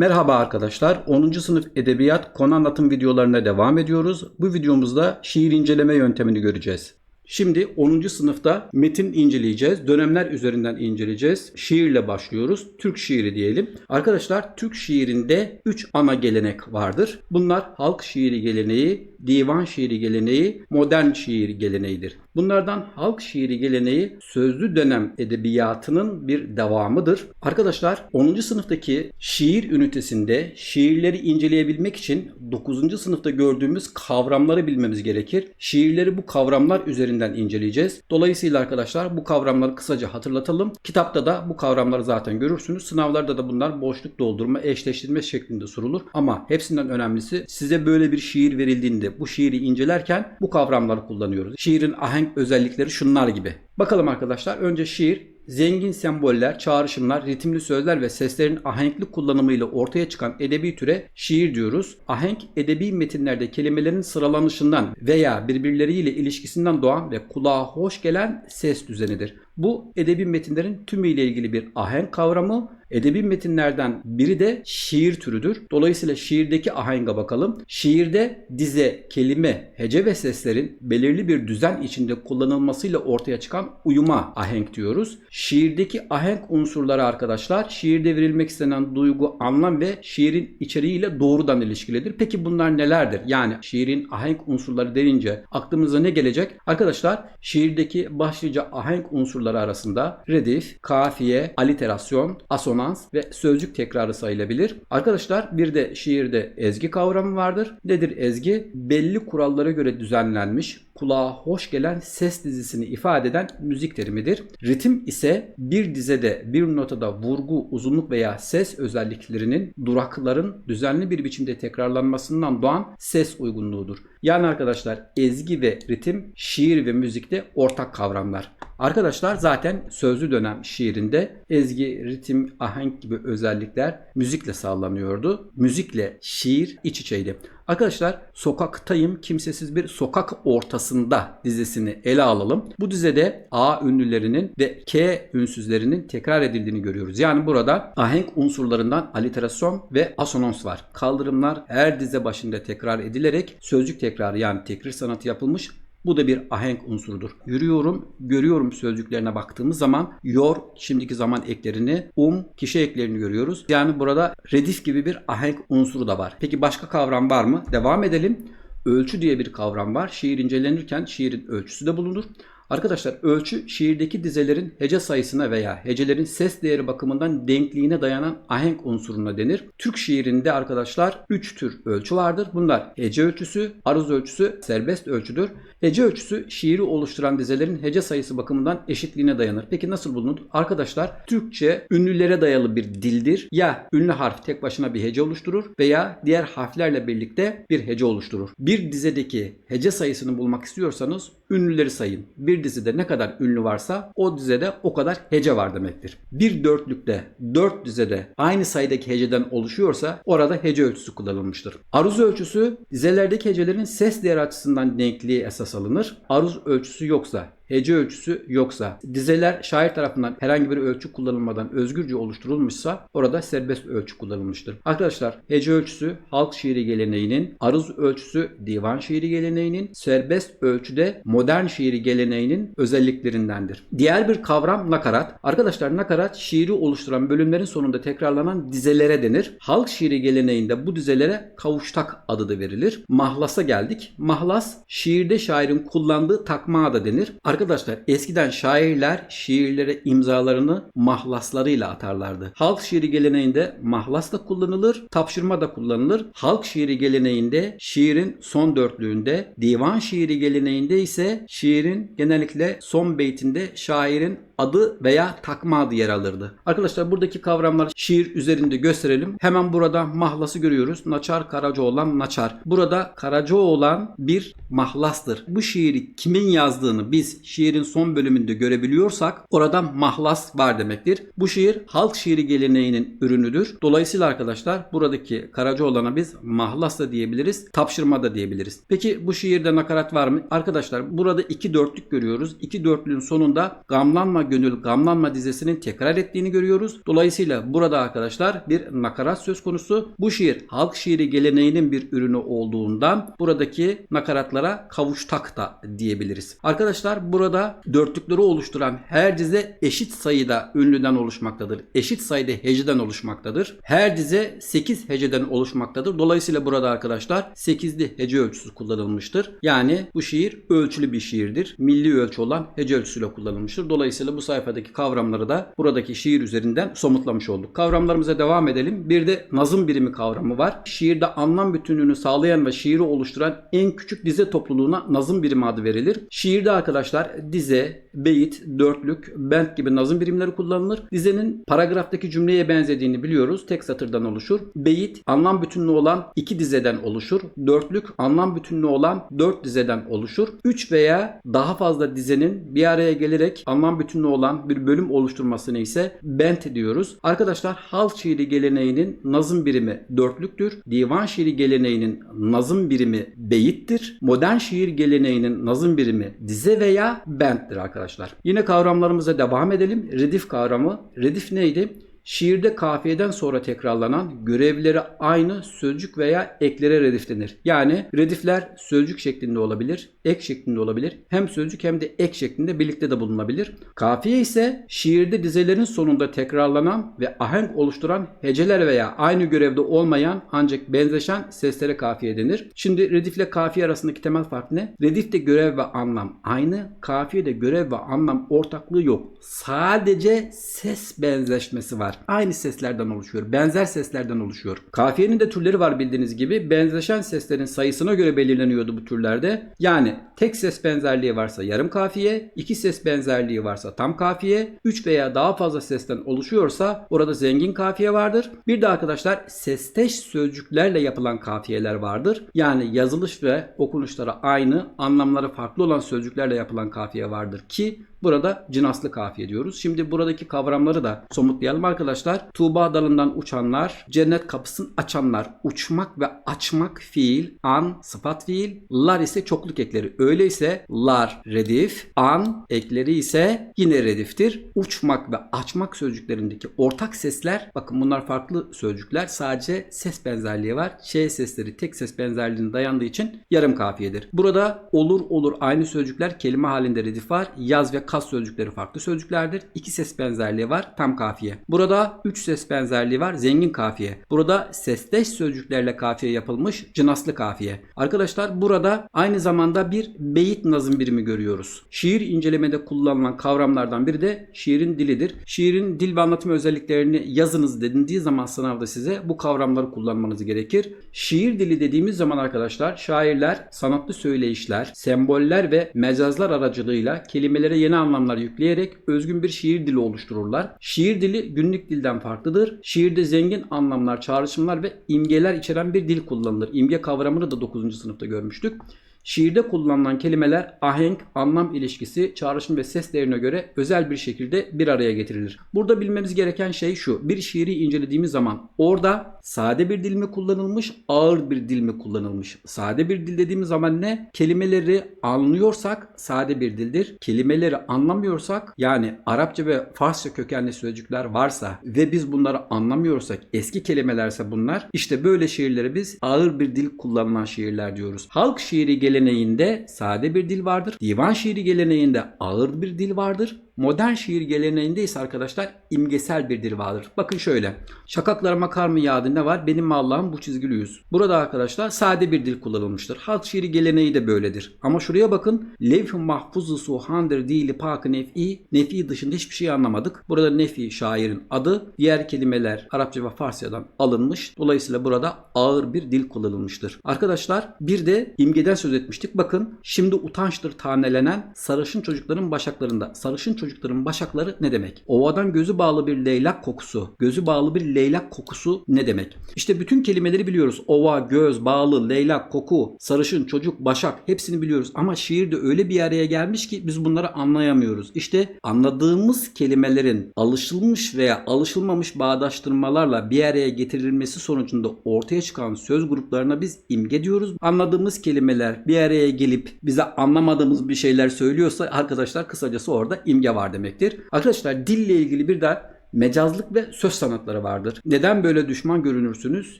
Merhaba arkadaşlar. 10. sınıf edebiyat konu anlatım videolarına devam ediyoruz. Bu videomuzda şiir inceleme yöntemini göreceğiz. Şimdi 10. sınıfta metin inceleyeceğiz. Dönemler üzerinden inceleyeceğiz. Şiirle başlıyoruz. Türk şiiri diyelim. Arkadaşlar Türk şiirinde 3 ana gelenek vardır. Bunlar halk şiiri geleneği, divan şiiri geleneği, modern şiir geleneğidir. Bunlardan halk şiiri geleneği sözlü dönem edebiyatının bir devamıdır. Arkadaşlar 10. sınıftaki şiir ünitesinde şiirleri inceleyebilmek için 9. sınıfta gördüğümüz kavramları bilmemiz gerekir. Şiirleri bu kavramlar üzerinden inceleyeceğiz. Dolayısıyla arkadaşlar bu kavramları kısaca hatırlatalım. Kitapta da bu kavramları zaten görürsünüz. Sınavlarda da bunlar boşluk doldurma, eşleştirme şeklinde sorulur. Ama hepsinden önemlisi size böyle bir şiir verildiğinde bu şiiri incelerken bu kavramları kullanıyoruz. Şiirin ahenk özellikleri şunlar gibi. Bakalım arkadaşlar önce şiir zengin semboller, çağrışımlar, ritimli sözler ve seslerin ahenkli kullanımıyla ortaya çıkan edebi türe şiir diyoruz. Ahenk edebi metinlerde kelimelerin sıralanışından veya birbirleriyle ilişkisinden doğan ve kulağa hoş gelen ses düzenidir. Bu edebi metinlerin tümüyle ilgili bir ahenk kavramı. Edebi metinlerden biri de şiir türüdür. Dolayısıyla şiirdeki ahenge bakalım. Şiirde dize, kelime, hece ve seslerin belirli bir düzen içinde kullanılmasıyla ortaya çıkan uyuma ahenk diyoruz. Şiirdeki ahenk unsurları arkadaşlar şiirde verilmek istenen duygu, anlam ve şiirin içeriğiyle doğrudan ilişkilidir. Peki bunlar nelerdir? Yani şiirin ahenk unsurları denince aklımıza ne gelecek? Arkadaşlar şiirdeki başlıca ahenk unsurları arasında redif, kafiye, aliterasyon, asonans ve sözcük tekrarı sayılabilir. Arkadaşlar bir de şiirde ezgi kavramı vardır. Nedir ezgi? Belli kurallara göre düzenlenmiş, kulağa hoş gelen ses dizisini ifade eden müzik terimidir. Ritim ise bir dizede bir notada vurgu, uzunluk veya ses özelliklerinin durakların düzenli bir biçimde tekrarlanmasından doğan ses uygunluğudur. Yani arkadaşlar ezgi ve ritim şiir ve müzikte ortak kavramlar. Arkadaşlar zaten sözlü dönem şiirinde ezgi, ritim, ahenk gibi özellikler müzikle sağlanıyordu. Müzikle şiir iç içeydi. Arkadaşlar Sokaktayım Kimsesiz Bir Sokak Ortasında dizisini ele alalım. Bu dizede A ünlülerinin ve K ünsüzlerinin tekrar edildiğini görüyoruz. Yani burada ahenk unsurlarından aliterasyon ve asonans var. Kaldırımlar her dize başında tekrar edilerek sözcük tekrarı yani tekrir sanatı yapılmış bu da bir ahenk unsurudur. Yürüyorum, görüyorum sözcüklerine baktığımız zaman yor şimdiki zaman eklerini, um kişi eklerini görüyoruz. Yani burada redif gibi bir ahenk unsuru da var. Peki başka kavram var mı? Devam edelim. Ölçü diye bir kavram var. Şiir incelenirken şiirin ölçüsü de bulunur. Arkadaşlar ölçü şiirdeki dizelerin hece sayısına veya hecelerin ses değeri bakımından denkliğine dayanan ahenk unsuruna denir. Türk şiirinde arkadaşlar 3 tür ölçü vardır. Bunlar hece ölçüsü, aruz ölçüsü, serbest ölçüdür. Hece ölçüsü şiiri oluşturan dizelerin hece sayısı bakımından eşitliğine dayanır. Peki nasıl bulunur? Arkadaşlar Türkçe ünlülere dayalı bir dildir. Ya ünlü harf tek başına bir hece oluşturur veya diğer harflerle birlikte bir hece oluşturur. Bir dizedeki hece sayısını bulmak istiyorsanız ünlüleri sayın. Bir dizide ne kadar ünlü varsa o dizede o kadar hece var demektir. Bir dörtlükte dört dizede aynı sayıdaki heceden oluşuyorsa orada hece ölçüsü kullanılmıştır. Aruz ölçüsü dizelerdeki hecelerin ses değeri açısından denkliği esas alınır. Aruz ölçüsü yoksa hece ölçüsü yoksa, dizeler şair tarafından herhangi bir ölçü kullanılmadan özgürce oluşturulmuşsa orada serbest ölçü kullanılmıştır. Arkadaşlar hece ölçüsü halk şiiri geleneğinin, aruz ölçüsü divan şiiri geleneğinin, serbest ölçüde modern şiiri geleneğinin özelliklerindendir. Diğer bir kavram nakarat. Arkadaşlar nakarat şiiri oluşturan bölümlerin sonunda tekrarlanan dizelere denir. Halk şiiri geleneğinde bu dizelere kavuştak adı da verilir. Mahlasa geldik. Mahlas şiirde şairin kullandığı takma da denir. Arkadaşlar eskiden şairler şiirlere imzalarını mahlaslarıyla atarlardı. Halk şiiri geleneğinde mahlas da kullanılır, tapşırma da kullanılır. Halk şiiri geleneğinde şiirin son dörtlüğünde, divan şiiri geleneğinde ise şiirin genellikle son beytinde şairin adı veya takma adı yer alırdı. Arkadaşlar buradaki kavramları şiir üzerinde gösterelim. Hemen burada mahlası görüyoruz. Naçar Karacaoğlan Naçar. Burada Karacaoğlan bir mahlastır. Bu şiiri kimin yazdığını biz şiirin son bölümünde görebiliyorsak orada mahlas var demektir. Bu şiir halk şiiri geleneğinin ürünüdür. Dolayısıyla arkadaşlar buradaki Karacaoğlan'a biz mahlas da diyebiliriz, tapşırma da diyebiliriz. Peki bu şiirde nakarat var mı? Arkadaşlar burada iki dörtlük görüyoruz. İki dörtlüğün sonunda gamlanma gönül gamlanma dizesinin tekrar ettiğini görüyoruz. Dolayısıyla burada arkadaşlar bir nakarat söz konusu. Bu şiir halk şiiri geleneğinin bir ürünü olduğundan buradaki nakaratlara kavuştak da diyebiliriz. Arkadaşlar burada dörtlükleri oluşturan her dize eşit sayıda ünlüden oluşmaktadır. Eşit sayıda heceden oluşmaktadır. Her dize 8 heceden oluşmaktadır. Dolayısıyla burada arkadaşlar 8'li hece ölçüsü kullanılmıştır. Yani bu şiir ölçülü bir şiirdir. Milli ölçü olan hece ölçüsüyle kullanılmıştır. Dolayısıyla bu sayfadaki kavramları da buradaki şiir üzerinden somutlamış olduk. Kavramlarımıza devam edelim. Bir de nazım birimi kavramı var. Şiirde anlam bütünlüğünü sağlayan ve şiiri oluşturan en küçük dize topluluğuna nazım birimi adı verilir. Şiirde arkadaşlar dize, beyit, dörtlük, bent gibi nazım birimleri kullanılır. Dizenin paragraftaki cümleye benzediğini biliyoruz. Tek satırdan oluşur. Beyit anlam bütünlüğü olan iki dizeden oluşur. Dörtlük anlam bütünlüğü olan dört dizeden oluşur. Üç veya daha fazla dizenin bir araya gelerek anlam bütünlüğü olan bir bölüm oluşturmasını ise bent diyoruz. Arkadaşlar halk şiiri geleneğinin nazım birimi dörtlüktür. Divan şiiri geleneğinin nazım birimi beyittir. Modern şiir geleneğinin nazım birimi dize veya benttir arkadaşlar. Yine kavramlarımıza devam edelim. Redif kavramı. Redif neydi? Şiirde kafiyeden sonra tekrarlanan görevleri aynı sözcük veya eklere redif denir. Yani redifler sözcük şeklinde olabilir, ek şeklinde olabilir. Hem sözcük hem de ek şeklinde birlikte de bulunabilir. Kafiye ise şiirde dizelerin sonunda tekrarlanan ve ahenk oluşturan heceler veya aynı görevde olmayan ancak benzeşen seslere kafiye denir. Şimdi redifle kafiye arasındaki temel fark ne? Redifte görev ve anlam aynı, kafiyede görev ve anlam ortaklığı yok. Sadece ses benzeşmesi var. Aynı seslerden oluşuyor. Benzer seslerden oluşuyor. Kafiyenin de türleri var bildiğiniz gibi. Benzeşen seslerin sayısına göre belirleniyordu bu türlerde. Yani tek ses benzerliği varsa yarım kafiye, iki ses benzerliği varsa tam kafiye, üç veya daha fazla sesten oluşuyorsa orada zengin kafiye vardır. Bir de arkadaşlar sesteş sözcüklerle yapılan kafiyeler vardır. Yani yazılış ve okunuşları aynı, anlamları farklı olan sözcüklerle yapılan kafiye vardır ki Burada cinaslı kafiye diyoruz. Şimdi buradaki kavramları da somutlayalım arkadaşlar. Tuğba dalından uçanlar, cennet kapısını açanlar, uçmak ve açmak fiil, an sıfat fiil, lar ise çokluk ekleri. Öyleyse lar redif, an ekleri ise yine rediftir. Uçmak ve açmak sözcüklerindeki ortak sesler, bakın bunlar farklı sözcükler. Sadece ses benzerliği var. Ç sesleri tek ses benzerliğine dayandığı için yarım kafiyedir. Burada olur olur aynı sözcükler kelime halinde redif var. Yaz ve kas sözcükleri farklı sözcüklerdir. İki ses benzerliği var. Tam kafiye. Burada üç ses benzerliği var. Zengin kafiye. Burada sesleş sözcüklerle kafiye yapılmış cinaslı kafiye. Arkadaşlar burada aynı zamanda bir beyit nazım birimi görüyoruz. Şiir incelemede kullanılan kavramlardan biri de şiirin dilidir. Şiirin dil ve anlatım özelliklerini yazınız denildiği zaman sınavda size bu kavramları kullanmanız gerekir. Şiir dili dediğimiz zaman arkadaşlar şairler sanatlı söyleyişler, semboller ve mecazlar aracılığıyla kelimelere yeni anlamlar yükleyerek özgün bir şiir dili oluştururlar. Şiir dili günlük dilden farklıdır. Şiirde zengin anlamlar, çağrışımlar ve imgeler içeren bir dil kullanılır. İmge kavramını da 9. sınıfta görmüştük. Şiirde kullanılan kelimeler ahenk, anlam ilişkisi, çağrışım ve ses değerine göre özel bir şekilde bir araya getirilir. Burada bilmemiz gereken şey şu. Bir şiiri incelediğimiz zaman orada sade bir dil mi kullanılmış, ağır bir dil mi kullanılmış? Sade bir dil dediğimiz zaman ne? Kelimeleri anlıyorsak sade bir dildir. Kelimeleri anlamıyorsak yani Arapça ve Farsça kökenli sözcükler varsa ve biz bunları anlamıyorsak eski kelimelerse bunlar işte böyle şiirlere biz ağır bir dil kullanılan şiirler diyoruz. Halk şiiri geleneğinde sade bir dil vardır. Divan şiiri geleneğinde ağır bir dil vardır. Modern şiir geleneğinde ise arkadaşlar imgesel bir dil vardır. Bakın şöyle. Şakaklarıma kar mı yağdı ne var? Benim Allah'ım bu çizgili yüz. Burada arkadaşlar sade bir dil kullanılmıştır. Halk şiiri geleneği de böyledir. Ama şuraya bakın. Levh-i mahfuzu suhandır dili pakı nef'i. Nefi dışında hiçbir şey anlamadık. Burada nefi şairin adı. Diğer kelimeler Arapça ve Farsçadan alınmış. Dolayısıyla burada ağır bir dil kullanılmıştır. Arkadaşlar bir de imgeden söz etmiştik. Bakın şimdi utançtır tanelenen sarışın çocukların başaklarında. Sarışın çocuk çocukların başakları ne demek? Ovadan gözü bağlı bir leylak kokusu, gözü bağlı bir leylak kokusu ne demek? İşte bütün kelimeleri biliyoruz. Ova, göz, bağlı, leylak, koku, sarışın, çocuk, başak hepsini biliyoruz. Ama şiirde öyle bir araya gelmiş ki biz bunları anlayamıyoruz. İşte anladığımız kelimelerin alışılmış veya alışılmamış bağdaştırmalarla bir araya getirilmesi sonucunda ortaya çıkan söz gruplarına biz imge diyoruz. Anladığımız kelimeler bir araya gelip bize anlamadığımız bir şeyler söylüyorsa arkadaşlar kısacası orada imge var demektir. Arkadaşlar dille ilgili bir de mecazlık ve söz sanatları vardır. Neden böyle düşman görünürsünüz?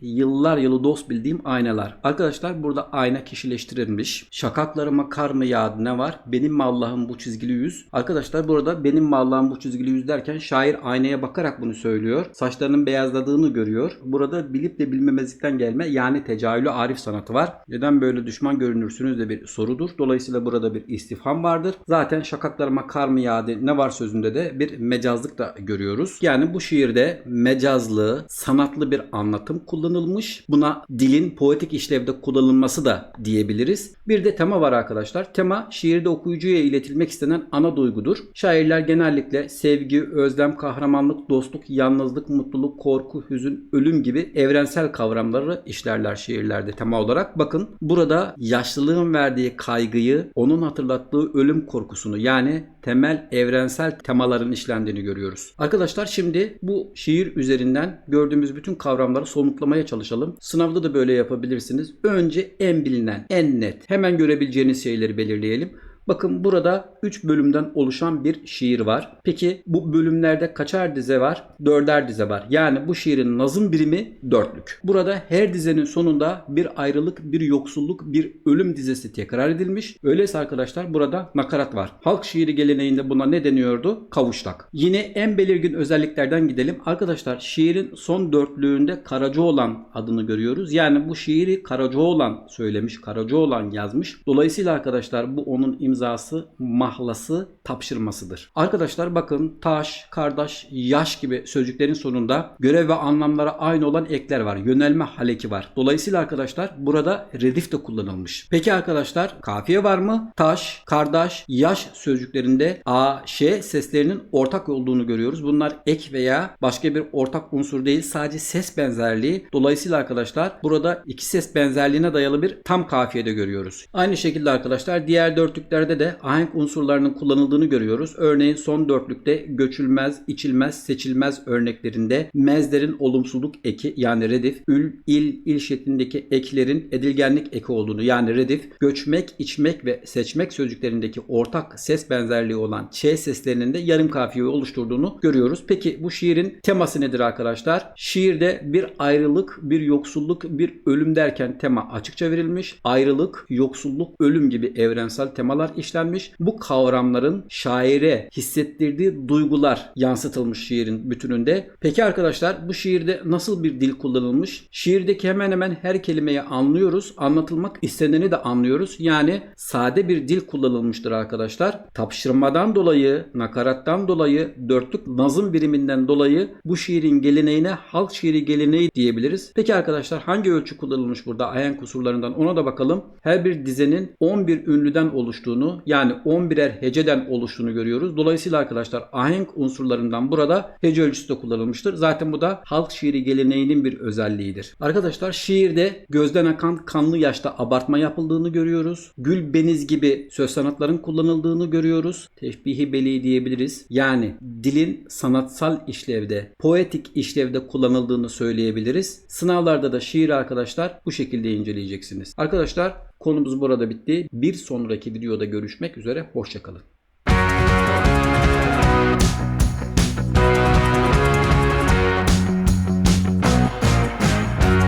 Yıllar yılı dost bildiğim aynalar. Arkadaşlar burada ayna kişileştirilmiş. Şakaklarıma kar mı yağdı ne var? Benim mi Allah'ım bu çizgili yüz? Arkadaşlar burada benim mi Allah'ım bu çizgili yüz derken şair aynaya bakarak bunu söylüyor. Saçlarının beyazladığını görüyor. Burada bilip de bilmemezlikten gelme yani tecahülü arif sanatı var. Neden böyle düşman görünürsünüz de bir sorudur. Dolayısıyla burada bir istifham vardır. Zaten şakaklarıma kar mı yağdı ne var sözünde de bir mecazlık da görüyoruz. Yani bu şiirde mecazlı, sanatlı bir anlatım kullanılmış. Buna dilin poetik işlevde kullanılması da diyebiliriz. Bir de tema var arkadaşlar. Tema şiirde okuyucuya iletilmek istenen ana duygudur. Şairler genellikle sevgi, özlem, kahramanlık, dostluk, yalnızlık, mutluluk, korku, hüzün, ölüm gibi evrensel kavramları işlerler şiirlerde tema olarak. Bakın burada yaşlılığın verdiği kaygıyı, onun hatırlattığı ölüm korkusunu yani temel evrensel temaların işlendiğini görüyoruz. Arkadaşlar şimdi bu şiir üzerinden gördüğümüz bütün kavramları somutlamaya çalışalım. Sınavda da böyle yapabilirsiniz. Önce en bilinen, en net, hemen görebileceğiniz şeyleri belirleyelim. Bakın burada 3 bölümden oluşan bir şiir var. Peki bu bölümlerde kaçar dize var? Dörder dize var. Yani bu şiirin nazım birimi dörtlük. Burada her dizenin sonunda bir ayrılık, bir yoksulluk, bir ölüm dizesi tekrar edilmiş. Öyleyse arkadaşlar burada nakarat var. Halk şiiri geleneğinde buna ne deniyordu? Kavuştak. Yine en belirgin özelliklerden gidelim. Arkadaşlar şiirin son dörtlüğünde Karacaoğlan adını görüyoruz. Yani bu şiiri Karacaoğlan söylemiş, Karacaoğlan yazmış. Dolayısıyla arkadaşlar bu onun imzası, mahlası, tapşırmasıdır. Arkadaşlar bakın taş, kardeş, yaş gibi sözcüklerin sonunda görev ve anlamlara aynı olan ekler var. Yönelme haleki var. Dolayısıyla arkadaşlar burada redif de kullanılmış. Peki arkadaşlar kafiye var mı? Taş, kardeş, yaş sözcüklerinde a, ş seslerinin ortak olduğunu görüyoruz. Bunlar ek veya başka bir ortak unsur değil. Sadece ses benzerliği. Dolayısıyla arkadaşlar burada iki ses benzerliğine dayalı bir tam kafiyede görüyoruz. Aynı şekilde arkadaşlar diğer dörtlüklerde de ahenk unsurlarının kullanıldığını görüyoruz. Örneğin son dörtlükte göçülmez, içilmez, seçilmez örneklerinde mezlerin olumsuzluk eki yani redif, ül, il, il şeklindeki eklerin edilgenlik eki olduğunu yani redif, göçmek, içmek ve seçmek sözcüklerindeki ortak ses benzerliği olan ç seslerinin de yarım kafiye oluşturduğunu görüyoruz. Peki bu şiirin teması nedir arkadaşlar? Şiirde bir ayrılık, bir yoksulluk, bir ölüm derken tema açıkça verilmiş. Ayrılık, yoksulluk, ölüm gibi evrensel temalar işlenmiş. Bu kavramların şaire hissettirdiği duygular yansıtılmış şiirin bütününde. Peki arkadaşlar bu şiirde nasıl bir dil kullanılmış? Şiirdeki hemen hemen her kelimeyi anlıyoruz. Anlatılmak isteneni de anlıyoruz. Yani sade bir dil kullanılmıştır arkadaşlar. Tapşırmadan dolayı, nakarattan dolayı, dörtlük nazım biriminden dolayı bu şiirin geleneğine halk şiiri geleneği diyebiliriz. Peki arkadaşlar hangi ölçü kullanılmış burada ahenk kusurlarından ona da bakalım. Her bir dizenin 11 ünlüden oluştuğunu yani 11'er heceden oluştuğunu görüyoruz. Dolayısıyla arkadaşlar ahenk unsurlarından burada hece ölçüsü de kullanılmıştır. Zaten bu da halk şiiri geleneğinin bir özelliğidir. Arkadaşlar şiirde gözden akan kanlı yaşta abartma yapıldığını görüyoruz. Gül beniz gibi söz sanatların kullanıldığını görüyoruz. Teşbihi beli diyebiliriz. Yani dilin sanatsal işlevde, poetik işlevde kullanıldığını söyleyebiliriz. Sınavlarda da şiir arkadaşlar bu şekilde inceleyeceksiniz. Arkadaşlar konumuz burada bitti. Bir sonraki videoda görüşmek üzere. Hoşçakalın.